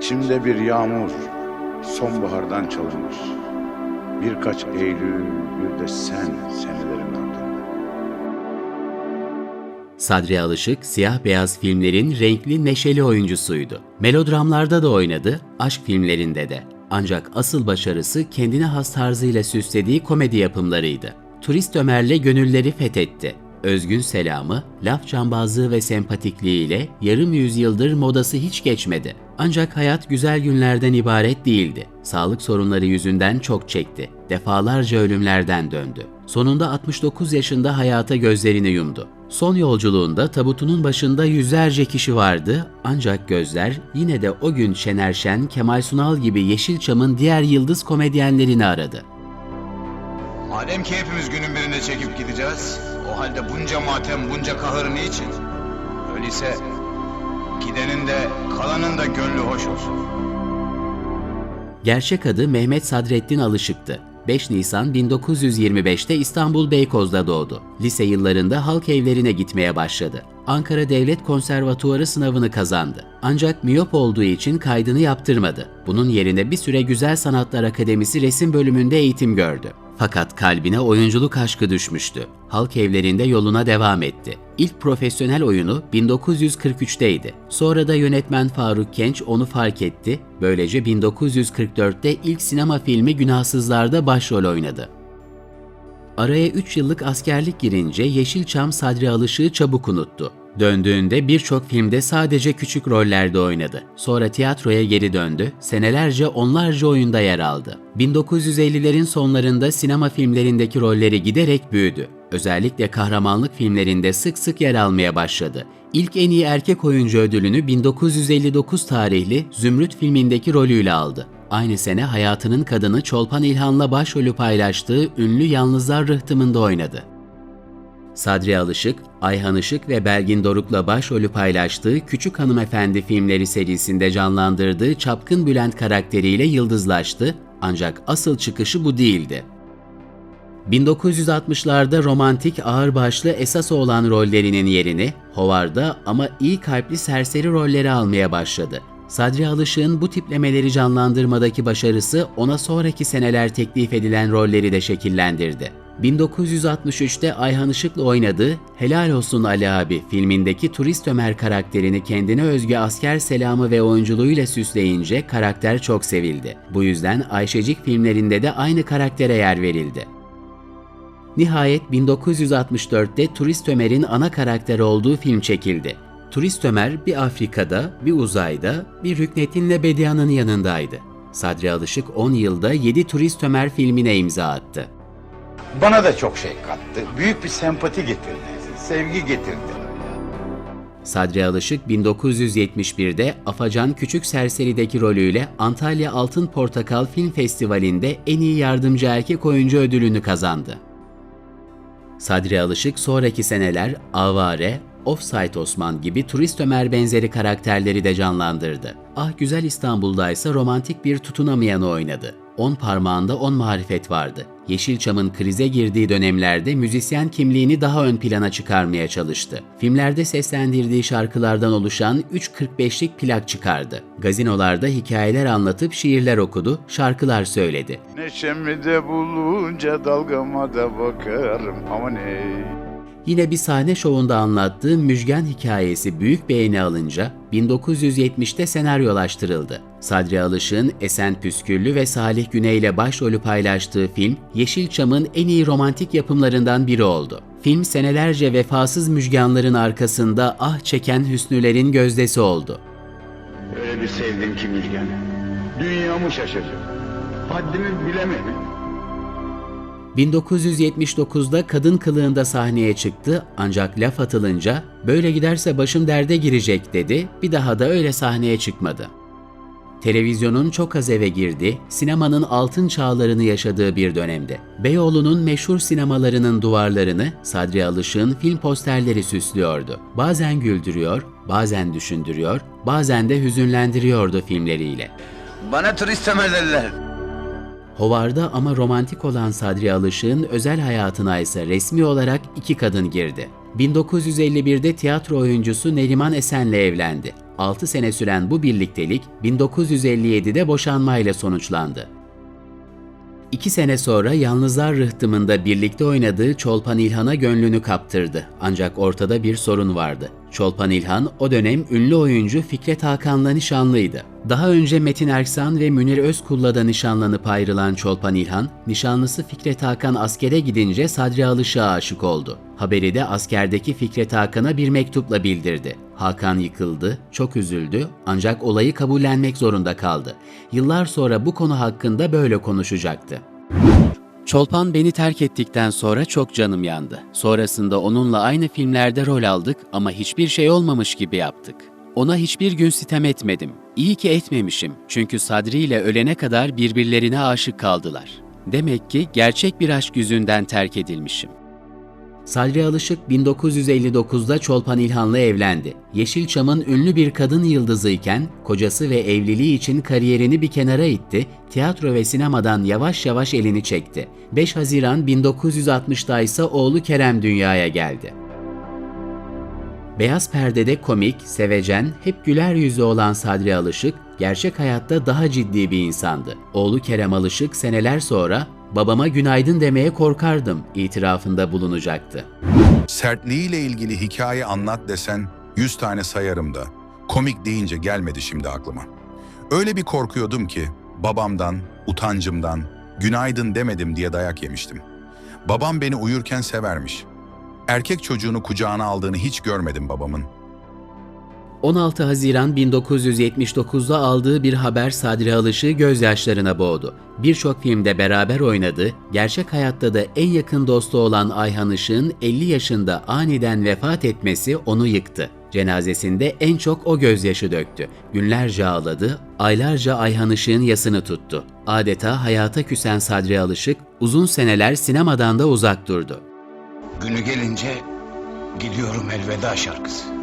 İçimde bir yağmur sonbahardan çalınır. Birkaç Eylül, bir de sen senelerin ardından. Sadri Alışık, siyah beyaz filmlerin renkli, neşeli oyuncusuydu. Melodramlarda da oynadı, aşk filmlerinde de. Ancak asıl başarısı kendine has tarzıyla süslediği komedi yapımlarıydı. Turist Ömer'le gönülleri fethetti. Özgün selamı, laf cambazlığı ve sempatikliğiyle yarım yüzyıldır modası hiç geçmedi. Ancak hayat güzel günlerden ibaret değildi. Sağlık sorunları yüzünden çok çekti. Defalarca ölümlerden döndü. Sonunda 69 yaşında hayata gözlerini yumdu. Son yolculuğunda tabutunun başında yüzlerce kişi vardı ancak gözler yine de o gün Şener Şen, Kemal Sunal gibi Yeşilçam'ın diğer yıldız komedyenlerini aradı. Madem ki hepimiz günün birinde çekip gideceğiz, halde bunca matem, bunca kahır niçin? Öyleyse gidenin de kalanın da gönlü hoş olsun. Gerçek adı Mehmet Sadrettin Alışık'tı. 5 Nisan 1925'te İstanbul Beykoz'da doğdu. Lise yıllarında halk evlerine gitmeye başladı. Ankara Devlet Konservatuarı sınavını kazandı. Ancak miyop olduğu için kaydını yaptırmadı. Bunun yerine bir süre Güzel Sanatlar Akademisi resim bölümünde eğitim gördü. Fakat kalbine oyunculuk aşkı düşmüştü. Halk evlerinde yoluna devam etti. İlk profesyonel oyunu 1943'teydi. Sonra da yönetmen Faruk Genç onu fark etti. Böylece 1944'te ilk sinema filmi Günahsızlar'da başrol oynadı. Araya 3 yıllık askerlik girince Yeşilçam Sadri Alışık'ı çabuk unuttu. Döndüğünde birçok filmde sadece küçük rollerde oynadı. Sonra tiyatroya geri döndü, senelerce onlarca oyunda yer aldı. 1950'lerin sonlarında sinema filmlerindeki rolleri giderek büyüdü. Özellikle kahramanlık filmlerinde sık sık yer almaya başladı. İlk en iyi erkek oyuncu ödülünü 1959 tarihli Zümrüt filmindeki rolüyle aldı. Aynı sene hayatının kadını Çolpan İlhan'la başrolü paylaştığı ünlü Yalnızlar Rıhtımı'nda oynadı. Sadri Alışık, Ayhan Işık ve Belgin Doruk'la başrolü paylaştığı Küçük Hanımefendi filmleri serisinde canlandırdığı Çapkın Bülent karakteriyle yıldızlaştı ancak asıl çıkışı bu değildi. 1960'larda romantik ağırbaşlı esas olan rollerinin yerini hovarda ama iyi kalpli serseri rolleri almaya başladı. Sadri Alışık'ın bu tiplemeleri canlandırmadaki başarısı ona sonraki seneler teklif edilen rolleri de şekillendirdi. 1963'te Ayhan Işık'la oynadığı Helal Olsun Ali Abi filmindeki turist Ömer karakterini kendine özgü asker selamı ve oyunculuğuyla süsleyince karakter çok sevildi. Bu yüzden Ayşecik filmlerinde de aynı karaktere yer verildi. Nihayet 1964'te Turist Ömer'in ana karakter olduğu film çekildi. Turist Ömer bir Afrika'da, bir uzayda, bir Rüknettin'le Bedia'nın yanındaydı. Sadri Alışık 10 yılda 7 Turist Ömer filmine imza attı. Bana da çok şey kattı. Büyük bir sempati getirdi. Sevgi getirdi. Sadri Alışık 1971'de Afacan Küçük Serseri'deki rolüyle Antalya Altın Portakal Film Festivali'nde en iyi yardımcı erkek oyuncu ödülünü kazandı. Sadri Alışık sonraki seneler Avare, Offside Osman gibi Turist Ömer benzeri karakterleri de canlandırdı. Ah Güzel İstanbul'da ise romantik bir tutunamayanı oynadı. On parmağında on marifet vardı. Yeşilçam'ın krize girdiği dönemlerde müzisyen kimliğini daha ön plana çıkarmaya çalıştı. Filmlerde seslendirdiği şarkılardan oluşan 3.45'lik plak çıkardı. Gazinolarda hikayeler anlatıp şiirler okudu, şarkılar söyledi. Neşemi de bulunca dalgama da bakarım. Aman ey. Yine bir sahne şovunda anlattığı Müjgan hikayesi büyük beğeni alınca 1970'te senaryolaştırıldı. Sadri Alışık'ın Esen Püsküllü ve Salih Güney ile başrolü paylaştığı film Yeşilçam'ın en iyi romantik yapımlarından biri oldu. Film senelerce vefasız müjganların arkasında ah çeken hüsnülerin gözdesi oldu. Öyle bir sevdim ki Müjgan. Dünyamı şaşırdı. Haddimi bilemedim. 1979'da kadın kılığında sahneye çıktı ancak laf atılınca böyle giderse başım derde girecek dedi, bir daha da öyle sahneye çıkmadı. Televizyonun çok az eve girdi, sinemanın altın çağlarını yaşadığı bir dönemde. Beyoğlu'nun meşhur sinemalarının duvarlarını Sadri Alışık'ın film posterleri süslüyordu. Bazen güldürüyor, bazen düşündürüyor, bazen de hüzünlendiriyordu filmleriyle. Bana turist Ömer dediler. Hovarda ama romantik olan Sadri Alışık'ın özel hayatına ise resmi olarak iki kadın girdi. 1951'de tiyatro oyuncusu Neriman Esen'le evlendi. 6 sene süren bu birliktelik 1957'de boşanmayla sonuçlandı. İki sene sonra Yalnızlar Rıhtımı'nda birlikte oynadığı Çolpan İlhan'a gönlünü kaptırdı. Ancak ortada bir sorun vardı. Çolpan İlhan o dönem ünlü oyuncu Fikret Hakan'la nişanlıydı. Daha önce Metin Erksan ve Münir Özkul'la da nişanlanıp ayrılan Çolpan İlhan, nişanlısı Fikret Hakan askere gidince Sadri Alışık'a aşık oldu. Haberi de askerdeki Fikret Hakan'a bir mektupla bildirdi. Hakan yıkıldı, çok üzüldü ancak olayı kabullenmek zorunda kaldı. Yıllar sonra bu konu hakkında böyle konuşacaktı. Çolpan beni terk ettikten sonra çok canım yandı. Sonrasında onunla aynı filmlerde rol aldık ama hiçbir şey olmamış gibi yaptık. Ona hiçbir gün sitem etmedim. İyi ki etmemişim çünkü Sadri ile ölene kadar birbirlerine aşık kaldılar. Demek ki gerçek bir aşk yüzünden terk edilmişim. Sadri Alışık 1959'da Çolpan İlhan'la evlendi. Yeşilçam'ın ünlü bir kadın yıldızıyken kocası ve evliliği için kariyerini bir kenara itti, tiyatro ve sinemadan yavaş yavaş elini çekti. 5 Haziran 1960'da ise oğlu Kerem dünyaya geldi. Beyaz perdede komik, sevecen, hep güler yüzü olan Sadri Alışık, gerçek hayatta daha ciddi bir insandı. Oğlu Kerem Alışık seneler sonra babama günaydın demeye korkardım itirafında bulunacaktı. Sertliğiyle ilgili hikaye anlat desen 100 tane sayarım da komik deyince gelmedi şimdi aklıma. Öyle bir korkuyordum ki babamdan, utancımdan, günaydın demedim diye dayak yemiştim. Babam beni uyurken severmiş. Erkek çocuğunu kucağına aldığını hiç görmedim babamın. 16 Haziran 1979'da aldığı bir haber Sadri Alışık'ı gözyaşlarına boğdu. Birçok filmde beraber oynadı, gerçek hayatta da en yakın dostu olan Ayhan Işık'ın 50 yaşında aniden vefat etmesi onu yıktı. Cenazesinde en çok o gözyaşı döktü. Günlerce ağladı, aylarca Ayhan Işık'ın yasını tuttu. Adeta hayata küsen Sadri Alışık uzun seneler sinemadan da uzak durdu. Günü gelince gidiyorum elveda şarkısı.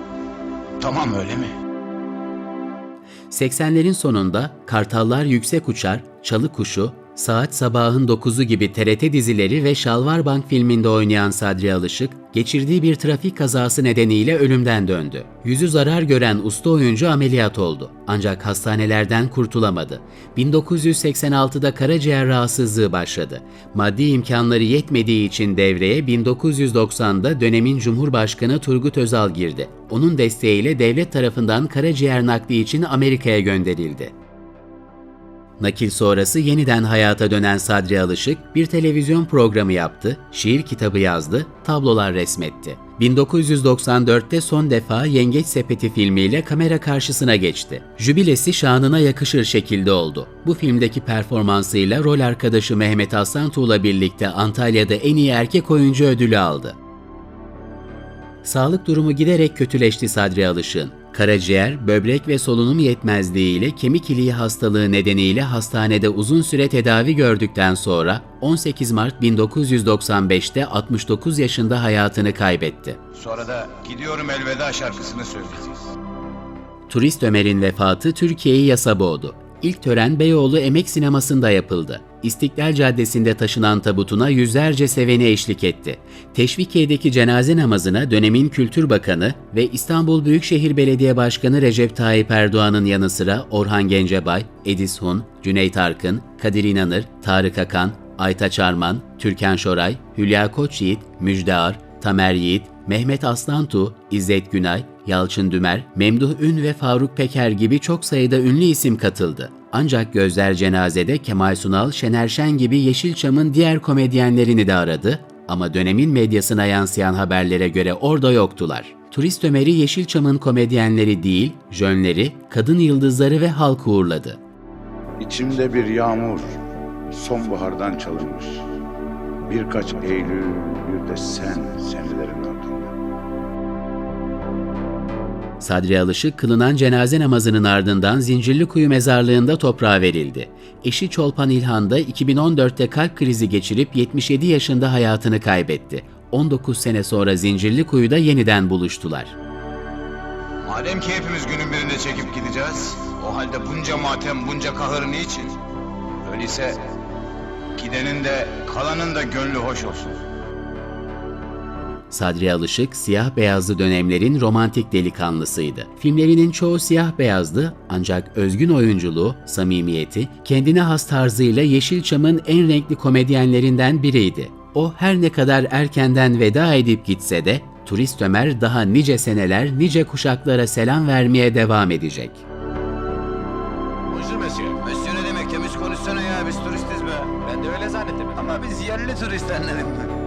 Tamam öyle mi? 80'lerin sonunda Kartallar Yüksek Uçar, Çalı Kuşu, Saat Sabahın 9'u gibi TRT dizileri ve Şalvar Bank filminde oynayan Sadri Alışık, geçirdiği bir trafik kazası nedeniyle ölümden döndü. Yüzü zarar gören usta oyuncu ameliyat oldu. Ancak hastanelerden kurtulamadı. 1986'da karaciğer rahatsızlığı başladı. Maddi imkanları yetmediği için devreye 1990'da dönemin Cumhurbaşkanı Turgut Özal girdi. Onun desteğiyle devlet tarafından karaciğer nakli için Amerika'ya gönderildi. Nakil sonrası yeniden hayata dönen Sadri Alışık bir televizyon programı yaptı, şiir kitabı yazdı, tablolar resmetti. 1994'te son defa Yengeç Sepeti filmiyle kamera karşısına geçti. Jübilesi şanına yakışır şekilde oldu. Bu filmdeki performansıyla rol arkadaşı Mehmet Aslantuğ'la birlikte Antalya'da en iyi erkek oyuncu ödülü aldı. Sağlık durumu giderek kötüleşti Sadri Alışık'ın. Karaciğer, böbrek ve solunum yetmezliği ile kemik iliği hastalığı nedeniyle hastanede uzun süre tedavi gördükten sonra 18 Mart 1995'te 69 yaşında hayatını kaybetti. Sonra da gidiyorum elveda şarkısını söyleyeceğiz. Turist Ömer'in vefatı Türkiye'yi yasa boğdu. İlk tören Beyoğlu Emek Sineması'nda yapıldı. İstiklal Caddesi'nde taşınan tabutuna yüzlerce seveni eşlik etti. Teşvikiye'deki cenaze namazına dönemin Kültür Bakanı ve İstanbul Büyükşehir Belediye Başkanı Recep Tayyip Erdoğan'ın yanı sıra Orhan Gencebay, Edis Hun, Cüneyt Arkın, Kadir İnanır, Tarık Akan, Aytaç Arman, Türkan Şoray, Hülya Koçyiğit, Müjde Ar, Tamer Yiğit, Mehmet Aslantu, İzzet Günay, Yalçın Dümer, Memduh Ün ve Faruk Peker gibi çok sayıda ünlü isim katıldı. Ancak gözler cenazede Kemal Sunal, Şener Şen gibi Yeşilçam'ın diğer komedyenlerini de aradı ama dönemin medyasına yansıyan haberlere göre orada yoktular. Turist Ömer'i Yeşilçam'ın komedyenleri değil, jönleri, kadın yıldızları ve halk uğurladı. İçimde bir yağmur, sonbahardan çalınmış. Birkaç Eylül, bir de sen senelerin Sadri Alışık kılınan cenaze namazının ardından Zincirlikuyu mezarlığında toprağa verildi. Eşi Çolpan İlhan da 2014'te kalp krizi geçirip 77 yaşında hayatını kaybetti. 19 sene sonra Zincirlikuyu'da yeniden buluştular. Madem ki hepimiz günün birinde çekip gideceğiz, o halde bunca matem, bunca kahır niçin? Öyleyse gidenin de kalanın da gönlü hoş olsun. Sadri Alışık, siyah beyazlı dönemlerin romantik delikanlısıydı. Filmlerinin çoğu siyah beyazdı ancak özgün oyunculuğu, samimiyeti, kendine has tarzıyla Yeşilçam'ın en renkli komedyenlerinden biriydi. O her ne kadar erkenden veda edip gitse de, Turist Ömer daha nice seneler, nice kuşaklara selam vermeye devam edecek. Bonjour monsieur. Monsieur ne demek temiz konuşsana ya biz turistiz be. Ben de öyle zannettim. Ama biz yerli turistlerlerim.